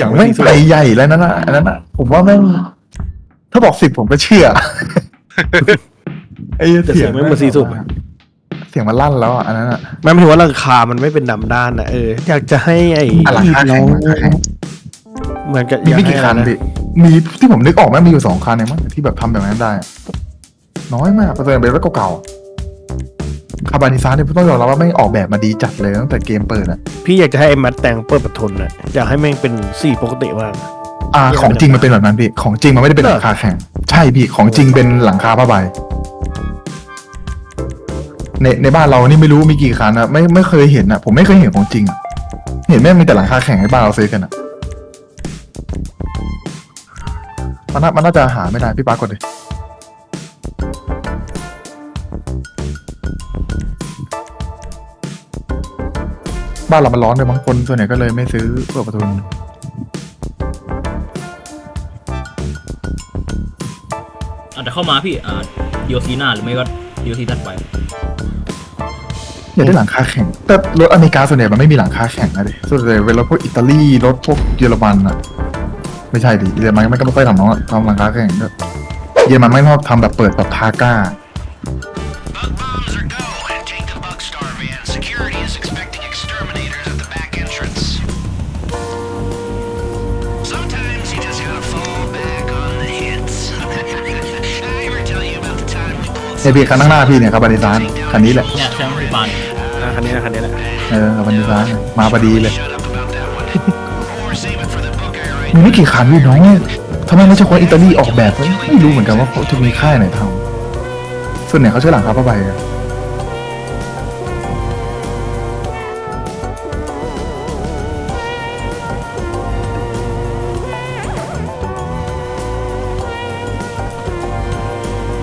สียงแม่งไปใหญ่แล้วนั่นน่ะอันนั้นน่ะ ผมว่าแม่งถ้าบอกสิบผมก็เชื่อไอ้แต่เสียงแม่งเหมือนสี่สุดเสียงมันลั่นแล้วอะอันนั้นอะแม้ไม่ถือว่าราคามันไม่เป็นดำด้านนะเอออยากจะให้ไอ้อะราคาแข่งราคาแข่งเหมือนกับมีไม่อยากี่ให้คันอะรพี่มีที่ผมนึกออกแม่งมีอยู่สองคันเองมั้งที่แบบทำแบบนั้นได้อะน้อยมากเปอร์เซ็นต์เป็นรถเก่าๆ คาบานิซาเนี่ยต้องยอมรับว่าไม่งออกแบบมาดีจัดเลยตั้งแต่เกมเปิดอะพี่อยากจะให้ไอ้แมตแต่งเปิดประทุนนะอยากให้แม่งเป็นสีปกติมากอ่าของจริงมันเป็นแบบนั้นพี่ ของจริงมันไม่ได้เป็นหลังคาแข่งใช่พี่ ของจริงเป็นหลังคาผ้าใบ ในในบ้านเรานี่ไม่รู้มีกี่คันนะไม่ไม่เคยเห็นอะ ผมไม่เคยเห็นของจริงอะเห็นแม่งมีแต่หลังคาแข่งให้บ้านเราซื้อกันอะ มันน่ามันน่าจะหาไม่ได้พี่ปาร์คกดดิ บ้านเรามันร้อนเลยบางคนส่วนใหญ่ก็เลยไม่ซื้อเปิดประตูอาจจะเข้ามาพี่อ่าดีโอซีหน้าหรือไม่ก็ดีโอซีถัดไปอยากได้หลังคาแข่งแต่รถอเมริกาส่วนใหญ่มันไม่มีหลังคาแข่งนะดิส่วนใหญ่เป็นรถพวกอิตาลีรถพวกเยอรมันอะไม่ใช่ดิเยอรมันไม่ก็ไม่ค่อยทำเนาะทำหลังคาแข่งด้วยเยอรมันไม่ชอบทำแบบเปิดแบบทาก้า time we pulled ในพี่คันข้างหน้าพี่เนี่ยครับบานิซานคันนี้แหละเนี่ยใช่ไหมพี่ปานอะคันนี้นะคันนี้แหละเออครับบานิซานมาพอดีเลย shut up about that one. or save it for the book I write. มีไม่กี่คันพี่น้องทำไมไม่ใช่คนอิตาลีออกแบบวะไม่รู้เหมือนกันว่าเขาจะมีค่ายไหนทำส่วนใหญ่เขาใช้หลังคาผ้าใบอะ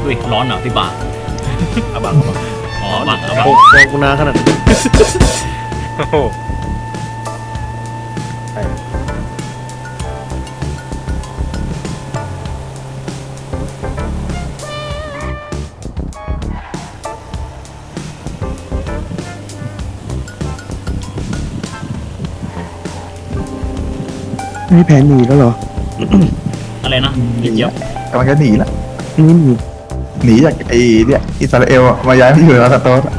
อุ้ยร้อนเหรอพี่ปาน อาบังอาบังอ๋อบังเอาบังโอ้โหกูนาขนาดนั้นโอ้โหใช่ไม่แผนหนีแล้วเหรอ อะไรนะเดี๋ยวกำลังจะหนีละนี่หนี หนีจากไอ้เนี่ยอิสราเอลอะมาย้ายมาอยู่แล้วสโต๊ดอะ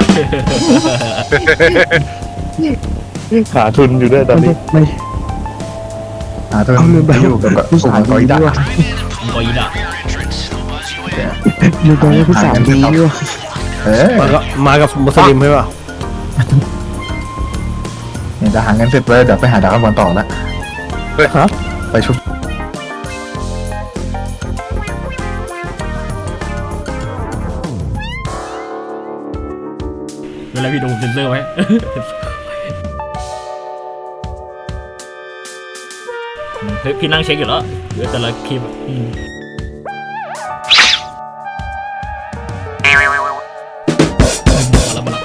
ขาทุนอยู่ด้วยตอนนี้ ไม่ หาเธอเอาเรือไป อยู่กับแบบผู้สาวกอยดีดักด้วยผมก็ยีดา Rear entrance. They'll buzz you in. อยู่ตรงนี้ผู้สาวดีด้วยเออมาก็มากับมุสลิมใช่ป่ะเนี่ยจะหาเงินเสร็จเลยเดี๋ยวไปหาดาวบอลต่อละฮะไปชุบ เวลาพี่ดูเซนเซอร์ไว้เฮ้ยพี่นั่งเช็คอยู่แล้วเดี๋ยวแต่ละคลิปอะอืมมาแล้วมาแล้ว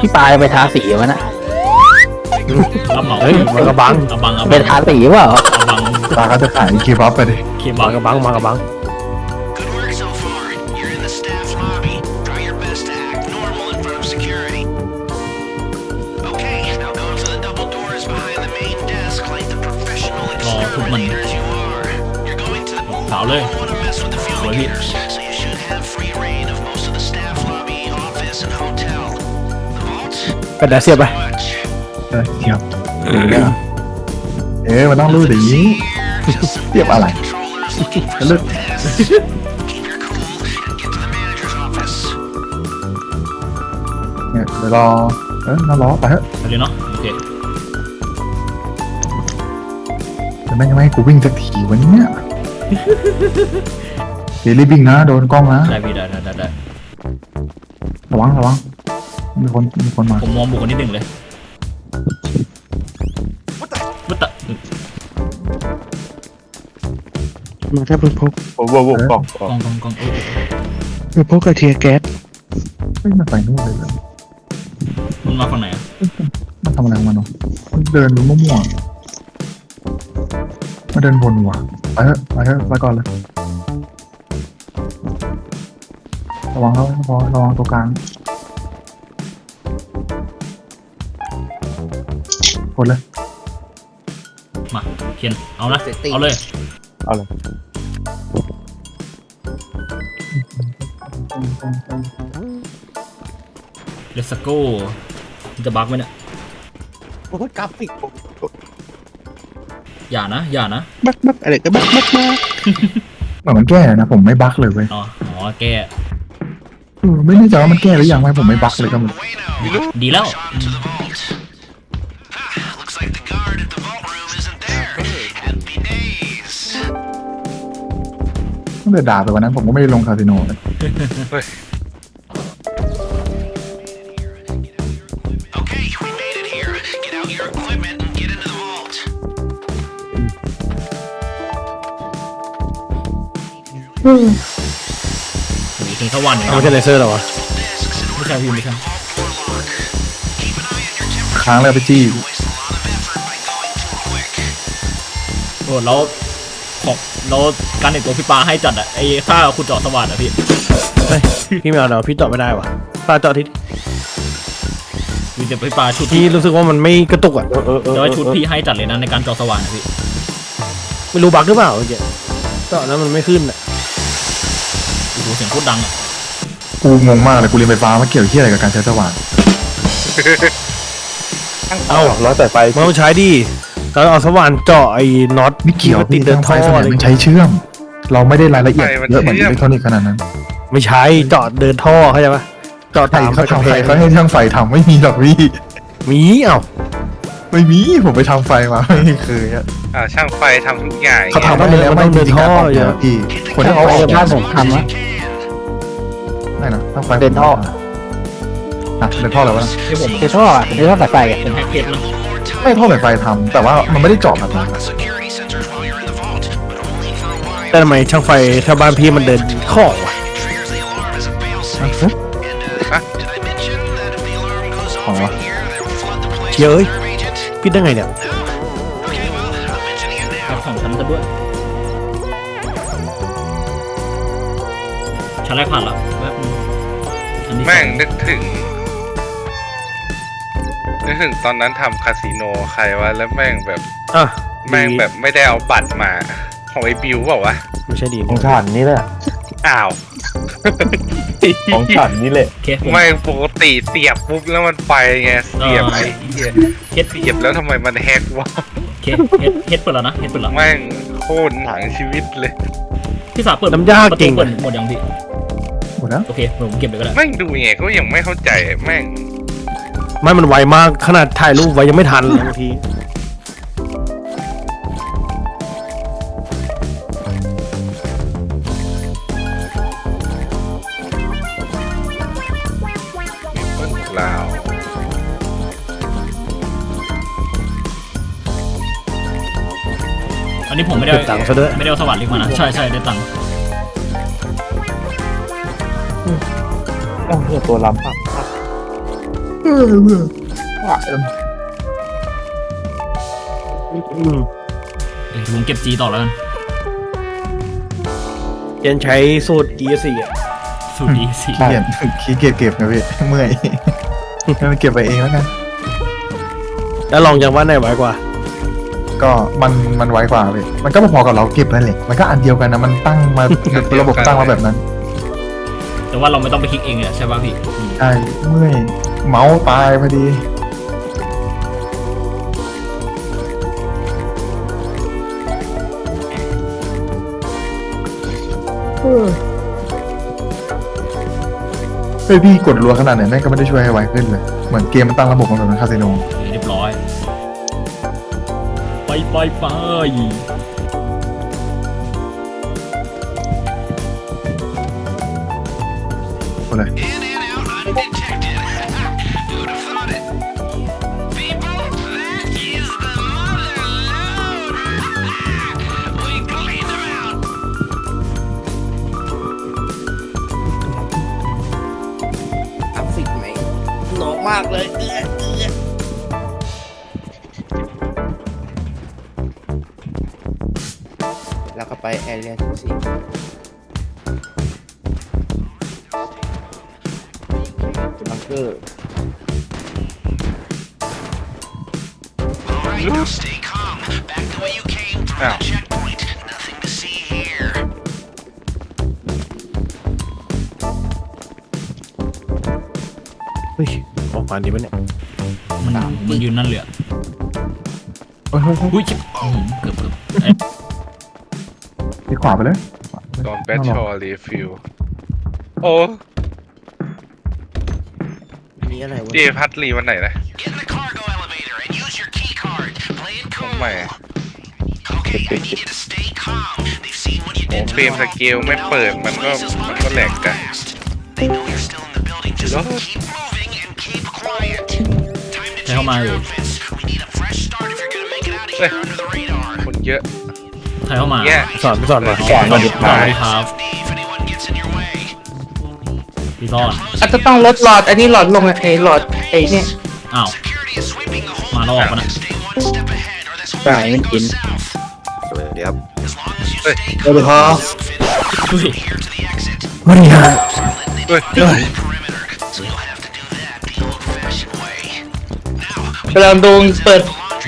พี่ปลายไปทาสีมันนะรับเหมาเฮ้ยมากระบัง เอาบังเอาไปบังทาสีเปล่าเอาบัง ตาก็จะขายเคบับไปดิเคมาบังกระบังมากระบัง Good work so far. You're in the staff lobby. Try your best to act normal in front of security. Okay, now go to the double doors behind the main desk like the professional exterminators you are. You're going to the สาวเลย don't want to mess with the fumigators, so you should have free reign of most of the staff lobby, office, and hotel. The vaults? กระดาษเสียบไป Much. เออเทียบเออมันต้องรู้ดี Just some เทียบอะไร controllers looking for ลึก some mess. Keep your cool and get to the manager's office. เนี่ยเดี๋ยวรอเออน่ารอไปเถอะไปเลยเนาะโอเคแต่แม่งยังไม่ให้กูวิ่งสักทีวันนี้เนี่ยเดี๋ยวรีบวิ่งนะโดนกล้องนะได้พี่ได้ได้ได้ได้ระวังระวังมีคนมีคนมาผมมองบุคคลที่หนึ่งเลย มาถ้าเพิ่พกโอ้โหกล่องกล่องกล่องกล่ออเปงพกกระเทียแก๊สไม่มาฝ่นู้นเลยมันมาฝั่งไหนมาทำอะไรมาเนาะมันเดินมั่วๆมัเดินวนว่ะไปเถอะไปเถอะไปก่อนเลยระวังเขาระวังตัวกลางมดเลยมาเขียนเอาละเอาเลย เอาเลยเลสโก้จะบักไหมเนี่ยโอ้ยกราฟิกอย่านะ อย่านะ บักบักอะไรก็บักบักบักเหมือนมันแก้นะผมไม่บั๊กเลยเว้ยอ๋ออ๋อแกเออไม่แน่ใจว่ามันแก้หรือยังไหมผมไม่บั๊กเลยก็มัน Bueno. ดีแล้ว ตั้งแต่ด่าไปวันนั้นผมก็ไม่ได้ลงคาสิโนเลย Okay, we made it here. Get out your equipment and get into the vault. หนีถึงสวรรค์เอาไม่ใช่เลเซอร์หรอวะ Discs in ไม่ใช่พี่ไม่ใช่ vault door lock. Keep an eye on your temperature. ค้างแล้วไปจี้ Waste a lot of effort by going too quick. โอ้แล้ว ของแล้วการแต่งตัวพี่ปาให้จัดอะไอ้ค่าคุณจอดสว่านอะพี่เฮ้ยพี่ไม่เอาเดี๋ยวพี่เจาะไม่ได้วะปลาเจาะที่วินจะพี่ปาชุดพี่รู้สึกว่ามันไม่กระตุกอะแต่ว่าชุดพี่ให้จัดเลยนะในการจอดสว่านอะพี่ไม่รู้บักหรือเปล่าเมื่อกี้เจาะแล้วมันไม่ขึ้นอะโอ้โหเสียงโคตรดังอะกูงงมากเลยกูเรียนไฟฟ้ามาเกี่ยวที่อะไรกับการใช้สว่าน เอ้าร้อยสายไฟ มันต้องใช้ดิ แล้วเอาสว่านเจาะไอ้น็อตไม่เกี่ยวติพี่ดเดิเรื่อนงไฟท่อส่วนอะใหไรญ่มันใช้เชื่อม เราไม่ได้รายละเอียดไฟมันเยอะเหมือนเชื่อมอิเล็กทรอนิกส์ขนาดนั้นไม่ใช่เจาะเดินท่อเข้าใจปะเจาะใครตามเขากำทำแพไฟงเขาให้ช่างไฟทำไม่มีหรอกพี่มีเอ้าไม่มีผมไปทำไฟมาไม่เคยอะอ่าช่างไฟทำทุกอย่างเขาทำได้แล้วไม่จริงๆการออกแบบพี่คนที่เขาออกบ้านผมทำวะไม่นะช่างไฟเดินท่ออะเดินท่ออะไรวะที่ผมเดท่ออะเดท่อสายไฟอะเป็นแฮกเกจนะ ไม่ท่อสายไฟทำแต่ว่ามันไม่ได้เจาะแบบนั้น Lock the security sensors while you're in the vault, but only for a while. แต่ทำไมช่างไฟถ้าบ้านพี่มันเดินข้อวะ Triggers the alarm as a failsafe. อะ And uh, did I mention that if the alarm goes off Oh. in here, that will flood the place เย้ย with nerve agent? พี่ได้ไงเนี่ย No? Okay, well, I'm mentioning it แล้ว now. สองชั้นกันด้วยชั้นแรกผ่านแล้วแป๊บนึงชั้นที่สแม่องงนึกถึง นึกถึงตอนนั้นทำคาสิโนใครวะแล้วแม่งแบบอะแม่งแบบไม่ได้เอาบัตรมาของไอ้บิวเปล่าวะไม่ใช่ดี Oh. นะของฉันนี่แหละอ้าวของฉันนี่แหละโอเคผม ไม่ปกติเสียบปุ๊บแล้วมันไปไงเสียบอ่าไอ้เหี้ยเฮ็ดเสียบแล้วทำไมมันแฮกวะโอเคเฮ็ดเฮ็ดเปิดแล้วนะเฮ็ดเปิดแล้วแม่งโคตรหนังชีวิตเลย พี่สาวเปิดน้ำยาประตูเก่งเปิดหมดยังพี่หมดแล้วโอเคผมเก็บเลยก็ได้แม่งดูยังไงก็ยังไม่เข้าใจแม่ง ไม่มันไวมากขนาดถ่ายรูปไว้ยังไม่ทันเลยบางทีเปิ้ลลาวอันนี้ผมไม่ได้เก็บตังค์ซะด้วย ไม่ได้เอาสวัสดิ์ลิงมานะใช่ใช่ได้ตังค์ โอ้โหตัวล้ำอะเออ เบื่อว่ะอืมเดี๋ยวผมเก็บจีต่อแล้วกันเจนใช้สูตร E4 อะสูตรดีสิขี้เกียจขี้เกียจเก็บนะพี่เมื่อยให้มันเก็บไปเองแล้วกัน แล้วลองยังว่าไหนไวกว่า ก็มันมันไวกว่าเลย มันก็พอๆกับเราเก็บนั่นแหละมันก็อันเดียวกันนะมันตั้งมาระบบตั้งมาแบบนั้นแต่ว่าเราไม่ต้องไปคลิกเองเนี่ยใช่ป่ะพี่อืมใช่เมื่อย เมาส์ตายพอดีเฮ้ยพี่กดรัวขนาดไหนแม่งก็ไม่ได้ช่วยให้ไวขึ้นเลย เหมือนเกมมันตั้งระบบมาแบบนั้นคาสิโน เรียบร้อย ไปไปไปหมดเลย In ากเลยเอื้อเอื้อแล้วก็ไปแอเรียที่สี่ ออกมาดีมั้ยเนี่ยมันมันยืนนั่นเลยอะเฮ้ยเฮ้ยเฮ้ยอุ้ยชิบอื้อหือเกือบเกือบเอ้ยไปขวาไปเลยตอนแบทชอรีฟิลโอ้มีอะไรวะเจพัดรีวันไหนนะ Get in the cargo elevator and use your key card. Play it ทำ cool. ไม Okay, I need you to stay calm. They've seen what you โอ้ did. เฟรมสเกลไม่เปิดมันก็มันก็แหลกกัน They know you're still in the building. Just Hello? keep moving out of Hey. here under the radar. คนเยอะ ใครเข้ามา แย่ สอนไปสอนมาสอนสวัสดีครับสวัสดีครับ FD if anyone gets in your way. พี่ซ่อน อาจจะต้องลดหลอด อันนี้หลอดลงอะไอหลอดไอเนี่ยอ้าว Security is sweeping the whole มาแล้วออกมานะ Stay one step ahead or this whole ใช่มันกิน south. สวัสดีครับ As long as you Hey. stay สวัสดีครับ outfit, เฮ้ย here to the exit. มาดีฮะเฮ้ย กำลังดูเปิด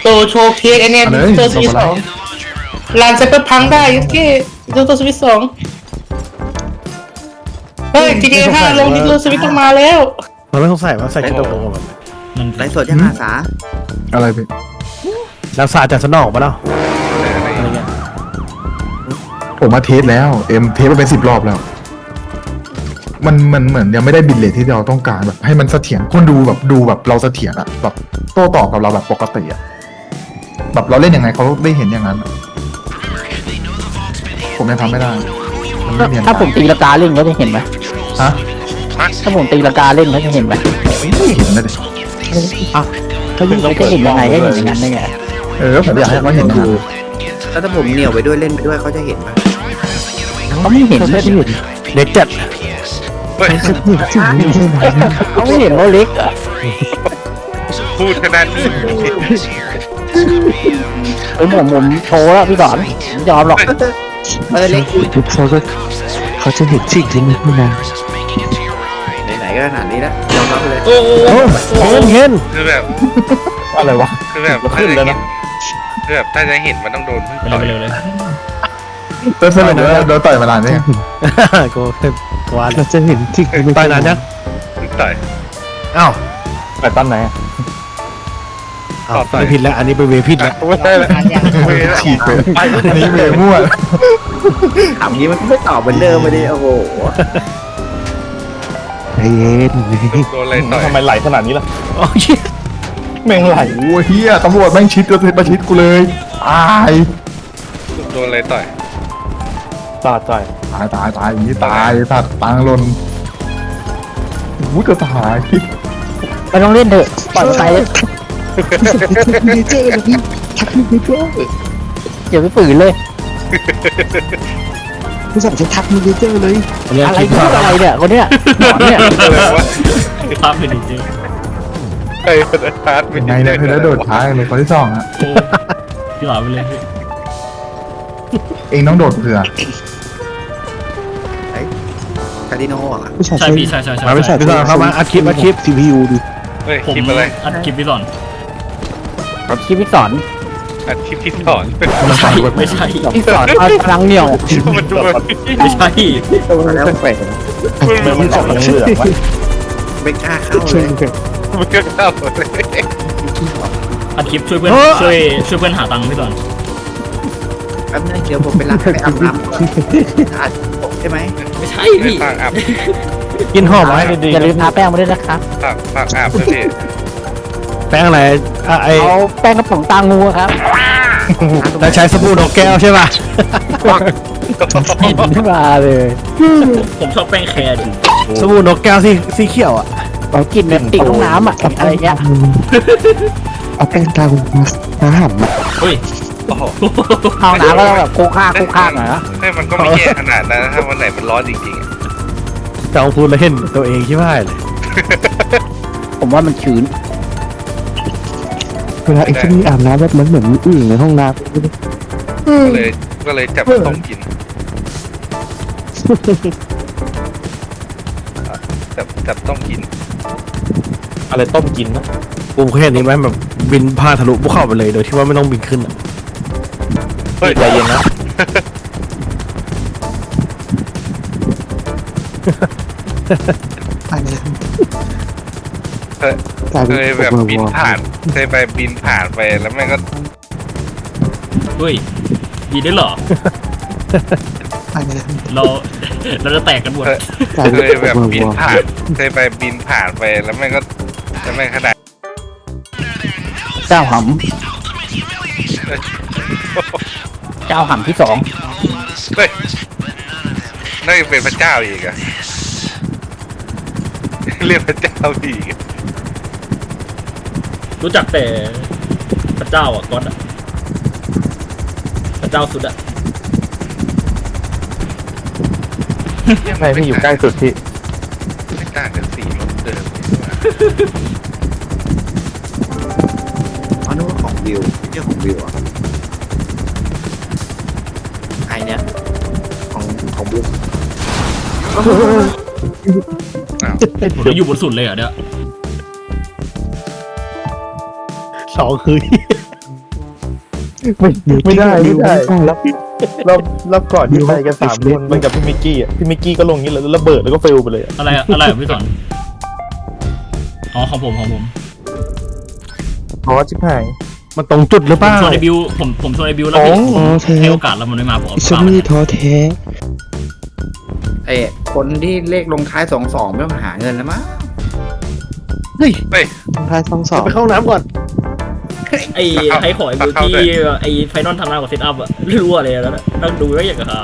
ตัวโชว์เค้กไอเนี่ยเอาเลยเตอร์สวิตเอาสไปอง in the laundry room. ลานไซเปอร์พังได้ยุทธเก้ดูตัวสวิตสองเฮ้ย GTA ห้าลงดิจิตอลสวิตต้องมาแล้ว เราไม่สงสัยว่าใส่ชุดตรงๆแบบมันไลฟ์สดยังอาสาอะไรพี่รักษาจากสนองปะเนาะผมมาเทสแล้ว เอ็มเทสมาเป็นสิบรอบแล้ว มันมันเหมือนยังไม่ได้บินเลทที่เราต้องการแบบ ให้มันเสถียรคนดูแบบดูแบบเราเสถียรอะแบบโต้ตอบกับเราแบบปกติอะแบบเราเล่นยังไงเขาได้เห็นอย่างนั้นอะผมยังทำไม่ได้มันไม่เนียนถ้าผมตีละกาเล่นเขาจะเห็นไหมฮะถ้าผมตีละกาเล่นเขาจะเห็นไหมไม่เห็นนะดิอะเขาจะเขาจะเห็นยังไงให้เห็นอย่างนั้นได้ไงเออผมอยากให้เขาเห็นอย่างนั้นแล้วถ้าผมเหนี่ยวไปด้วยเล่นไปด้วยเขาจะเห็นปะเขาไม่เห็นเลยเด็กจัด เฮ้ยเขาไม่เห็นว่าเล็กอะพูดขนาดนี้เออผมผมโชว์แล้วพี่สอนผมยอมหรอกเออเล็กเขาก็เขาจะเห็นสิ่งที่มันไม่นานไหนๆก็ขนาดนี้แล้วยอมรับไปเลยโอ้โหโอ้เห็นเห็นคือแบบอะไรวะคือแบบขึ้นแล้วนะคือแบบถ้าจะเห็นมันต้องโดนไปเลยไปเลยเลยเต้นสนุกเลยโดนต่อยมานานเนี่ยกูก วาดเราจะเห็นสิ่งที่มันต่อยนานยังต่อยอ้าวแต่ตั้นไหนอ้าวไม่ผิดแล้ว อันนี้เป็นเวผิดแล้วไม่ได้แล้วไม่ได้แล้วฉีกไปอันนี้เมย์มั่วถามนี้มันก็ไม่ตอบเหมือนเดิมมาดิโอ้โหใจเย็นโดนอะไรต่อยทำไมไหลขนาดนี้ล่ะโอ้ยแม่งไหลโอ้ยเฮียตำรวจแม่งชิดก็มาชิดกูเลยตายโดนอะไรต่อย ตายตายตายตายตายอย่างนี้ตายตัดตังหล่นวุ้จะตายไม่ต้องเล่นเถอะปล่อยมันไปเลยไม่เจอเลยพี่ทักไม่เจออย่าไปฝืนเลยผู้สั่งจะทักไม่เจอเลยอะไรพูดอะไรเนี่ยคนเนี้ยหนอนเนี่ยอะไรวะภาพเป็นจริงไอ้คนอาร์ตเป็นไงเนี่ยคือแล้วโดดท้ายเลยคนที่สองอะๆโอ้พี่หลาไปเลยพี่ เองต้องโดดเผื่อ คาดิโนอะผู้ชายใช่พี่ใช่ใช่ใช่มาไม่ใช่พี่สอนเข้ามาอัดคลิปอัดคลิปซีพียูดิเฮ้ยผมคลิปอะไรอัดคลิปพี่สอนชีวิตสอนอัดคลิปที่สอนไม่ใช่ไม่ใช่พี่สอนเอาพลังเหนียวมันดูมันไม่ใช่แล้วแปลกมันมันสองเหลืองวะไม่กล้าเข้าชเลนยกันมันก็เข้าเลยอัดคลิปช่วยเพื่อนช่วยช่วยเพื่อนหาตังค์พี่สอน แป๊บนึงเดี๋ยวผมไปรับไปอาบน้ำก่อนอาจผมใช่ไหมไม่ใช่พี่ฝากอาบกินหอมไหมดีอย่าลืมทาแป้งมาด้วยนะครับฝากฝากอาบด้วยพี่แป้งอะไรอะไอเอาแป้งกระป๋องตางูครับแล้วใช้สบู่นกแก้วใช่ป่ะกินขึ้นมาเลยผมชอบแป้งแคร์จริงสบู่นกแก้วสีสีเขียวอะเอากินแบบติดห้องน้ำอะอะไรเงี้ยเอาแป้งตาคุณมาหั่นอะเฮ้ย โอ้โหห้องน้ำก็ต้องแบบโคค่าโคค่าหน่อยนะให้มันก็ไม่แย่ขนาดนั้นนะถ้าวันไหนมันร้อนจริงๆอะจองพูดแล้วเห็นตัวเองที่ว่าเลยผมว่ามันชื้นเวลาไอ้ที่นี่อาบน้ำแบบมันเหมือนมีอึ่งในห้องน้ก็เลยก็เลยจับมาต้มกินจับจับต้มกินอะไรต้มกินนะ กูเคยเห็นนี่ไหมแบบบินพาทะลุภูเขาไปเลยโดยที่ว่าไม่ต้องบินขึ้นอะ เฮ้ยใจเย็นนะ อันนี้เคยกลายเคเป็นยแบบเวอร์บินวอร์ผ่านเคยไปบินผ่านไปแล้วแม่งก็เฮ้ยดีได้เหรอ อันนี้เรา เราจะแตกกันหมดเคยกลายเคเป็นยแบบเวอร์บิวนอร์ผ่านเคยไปบินผ่านไปแล้วแม่งก็แล้วแม่งขนาดเจ้าหำ เจ้าหำที่สองเฮ้ยน่าจะเป็นพระเจ้าอีกอะเรียกพระเจ้าอีกอะรู้จักแต่พระเจ้าอะก๊อตอะพระเจ้าสุดอะไหนพี่อยู่ใกล้สุดที่ไม่ต่างจากสีรถเดิมเลยว่ะอ๋อนึกว่าของวิวเรื่องของวิวอะ ของของวิวอ้าวผมจะอยู่บนสุดเลยเหรอเนี่ยสองคือไม่ได้ไม่ได้แล้วรอบรอบก่อนที่ไปกันสามคนมันกับพี่มิกกี้อะพี่มิกกี้ก็ลงนี้แล้วระเบิดแล้วก็เฟลไปเลยอะอะไรอะอะไรอะพี่สอนอ๋อของผมของผมอ๋อชิบหายมันตรงจุดหรือผเปมล่า ชวนไอบิวผมผมชวนไอบิวแล้วโอ้พี่ท้อแท้ให้โอกาสแล้วมันไม่มาผมเอาฉันเปล่าไม่มาท้อแท้ ไอคนที่เลขลงท้ายสองสองไม่ต้องหาเงินแล้วมั้งเฮ้ยท้ายสองสองไปเข้าห้องน้ำก่อน ไอใครขอไอบิวที่ไอไฟนอลทำงานกับเซตอัพอะไม่รู้อะไรแล้วนะต้องดูแล้วอย่างกับหา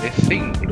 เลสซิ่งบลู